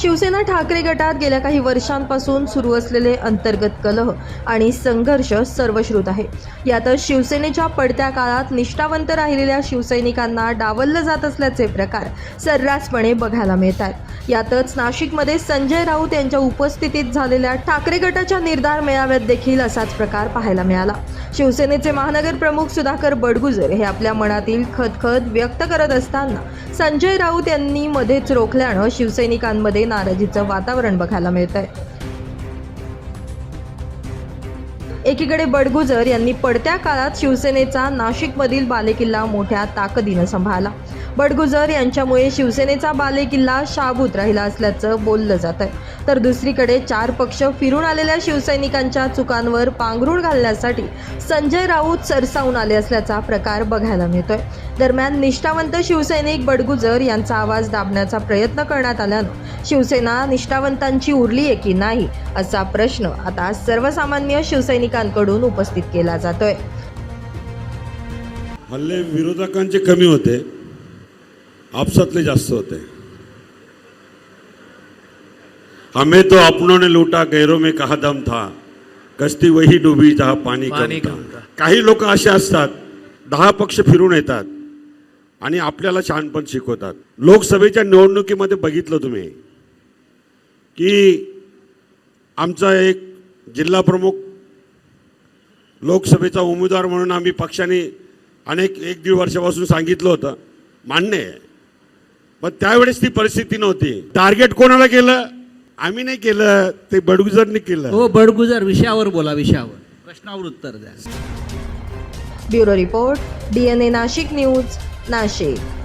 शिवसेना ठाकरे गटात गेल्या काही वर्षांपासून सुरू असलेले अंतर्गत कलह आणि संघर्ष सर्वश्रुत आहे. यातच शिवसेनेच्या पडत्या काळात निष्ठावंत राहिलेल्या शिवसैनिकांना डावललं जात असल्याचे प्रकार सर्रासपणे बघायला मिळत आहेत यातच नाशिकमध्ये संजय राऊत यांच्या उपस्थितीत झालेल्या ठाकरे गटाच्या निर्धार मेळाव्यात देखील असाच प्रकार पाहायला मिळाला. शिवसेनेचे महानगर प्रमुख सुधाकर बडगुजर हे आपल्या मनातील खदखद व्यक्त करत असताना संजय राऊत यांनी मध्येच रोखल्यानं शिवसैनिकांमध्ये नाराजीचं वातावरण बघायला मिळत आहे एकीकडे बडगुजर यांनी पडत्या काळात शिवसेनेचा नाशिकमधील बालेकिल्ला मोठ्या ताकदीनं सांभाळला. बडगुजर यांच्यामुळे शिवसेनेचा बालेकिल्ला शाबूत राहिला असल्याचं बोललं जात आहे तर दुसरीकडे चार पक्ष फिरून आलेल्या शिवसैनिकांच्या चुकांवर पांघरूण घालण्यासाठी संजय राऊत सरसावून आले असल्याचा प्रकार बघायला मिळतोय. दरम्यान निष्ठावंत शिवसैनिक बडगुजर यांचा आवाज दाबण्याचा प्रयत्न करण्यात आल्यानं शिवसेना निष्ठावंतांची उरली आहे की नाही असा प्रश्न आता सर्वसामान्य शिवसैनिक शिवसैनिकांकडून उपस्थित केला जातोय हल्ले विरोधकांचे कमी होते आपसातले जास्त होते हमें तो अपनों ने लूटा गैरों में कहा दम था कश्ती वही डुबी जहा पाणी पाणी कम कम था. था. काही लोक असे असतात दहा पक्ष फिरून येतात आणि आपल्याला शहाणपण शिकवतात लोकसभेच्या निवडणुकीमध्ये बघितलं तुम्ही की आमचा एक जिल्हा प्रमुख लोकसभेचा उमेदवार म्हणून आम्ही पक्षाने अनेक एक दीड वर्षापासून सांगितलं होतं. मान्य आहे. पण त्यावेळेस ती परिस्थिती नव्हती. टार्गेट कोणाला केलं? आम्ही नाही केलं. ते बडगुजरने केलं. हो बडगुजर विषयावर बोला विषयावर. प्रश्नावर उत्तर द्या. Bureau report DNA Nashik news Nashik.